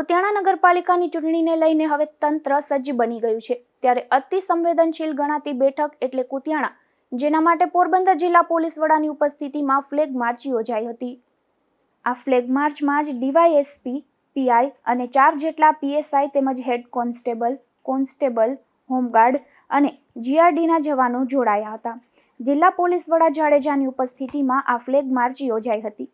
કુતિયાણા નગરપાલિકાની ચૂંટણીને લઈને હવે તંત્ર સજ્જ બની ગયું છે. ત્યારે અતિ સંવેદનશીલ ગણાતી બેઠક એટલે કુતિયાણા, જેના માટે પોરબંદર જિલ્લા પોલીસ વડાની ઉપસ્થિતિમાં ફ્લેગ માર્ચ યોજાઈ હતી. આ ફ્લેગ માર્ચમાં જ ડીવાયએસપી, પીઆઈ અને ચાર જેટલા પીએસઆઈ તેમજ હેડ કોન્સ્ટેબલ કોન્સ્ટેબલ, હોમગાર્ડ અને જીઆરડીના જવાનો જોડાયા હતા. જિલ્લા પોલીસ વડા જાડેજાની ઉપસ્થિતિમાં આ ફ્લેગ માર્ચ યોજાઈ હતી.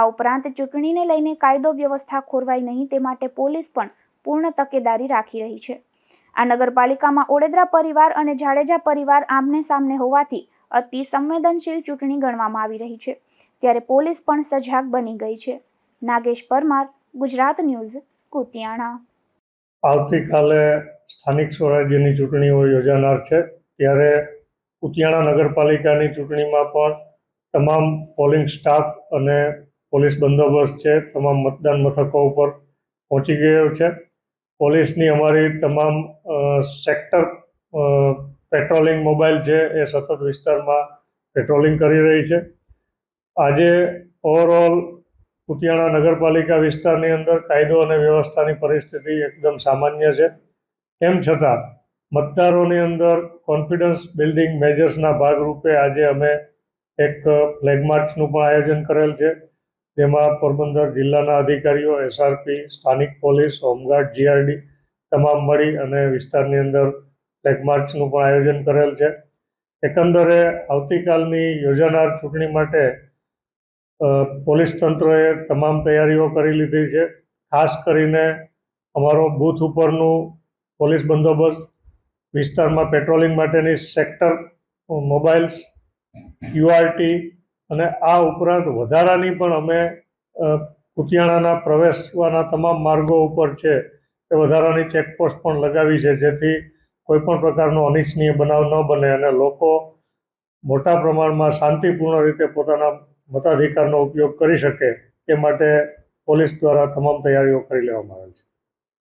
આ ઉપરાંત ચૂંટણીને લઈને કાયદો વ્યવસ્થા ખોરવાય નહીં તે માટે પોલીસ પણ પૂર્ણ તકેદારી રાખી રહી છે. આ નગરપાલિકામાં ઓડેદરા પરિવાર અને જાડેજા પરિવાર આમને સામને હોવાથી અતિ સંવેદનશીલ ચૂંટણી ગણવામાં આવી રહી છે. ત્યારે પોલીસ પણ સજાગ બની ગઈ છે. નાગેશ પરમાર, ગુજરાત ન્યૂઝ, કુતિયાણા. આવતીકાલે સ્થાનિક સ્વરાજ્યની ચૂંટણીઓ યોજાનાર છે. ત્યારે કુતિયાણા નગરપાલિકાની ચૂંટણીમાં પણ તમામ પોલિંગ સ્ટાફ અને પોલીસ બંદોબસ્ત છે, તમામ મતદાન મથકો ઉપર પહોંચી ગયો છે. પોલીસની અમારી તમામ સેક્ટર પેટ્રોલિંગ મોબાઈલ છે, એ સતત વિસ્તારમાં પેટ્રોલિંગ કરી રહી છે. આજે ઓવરઓલ કુતિયાણા નગરપાલિકા વિસ્તારની અંદર કાયદો અને વ્યવસ્થાની પરિસ્થિતિ એકદમ સામાન્ય છે. તેમ છતાં, મતદારોની અંદર કોન્ફિડન્સ બિલ્ડિંગ મેજર્સના ભાગરૂપે આજે અમે એક ફ્લેગ માર્ચનું પણ આયોજન કરેલ છે. જેમાં પોરબંદર જિલ્લાના અધિકારીઓ એસઆરપી સ્થાનિક પોલીસ, હોમગાર્ડ જીઆરડી તમામ મળી અને વિસ્તારની અંદર ફ્લેગ માર્ચનું પણ આયોજન કરેલ છે. એકંદરે આવતીકાલની યોજાનાર ચૂંટણી માટે પોલીસ તંત્રએ તમામ તૈયારીઓ કરી લીધી છે. ખાસ કરીને અમારો બૂથ ઉપરનું પોલીસ બંદોબસ્ત, વિસ્તારમાં પેટ્રોલિંગ માટેની સેક્ટર મોબાઈલ્સ યુઆરટી અને આ ઉપરાંત વધારાની પણ અમે કુતિયાણાના પ્રવેશવાના તમામ માર્ગો ઉપર છે એ વધારાની ચેકપોસ્ટ પણ લગાવી છે, જેથી કોઈપણ પ્રકારનો અનિચ્છનીય બનાવ ન બને અને લોકો મોટા પ્રમાણમાં શાંતિપૂર્ણ રીતે પોતાના મતાધિકારનો ઉપયોગ કરી શકે એ માટે પોલીસ દ્વારા તમામ તૈયારીઓ કરી લેવામાં આવેલ છે.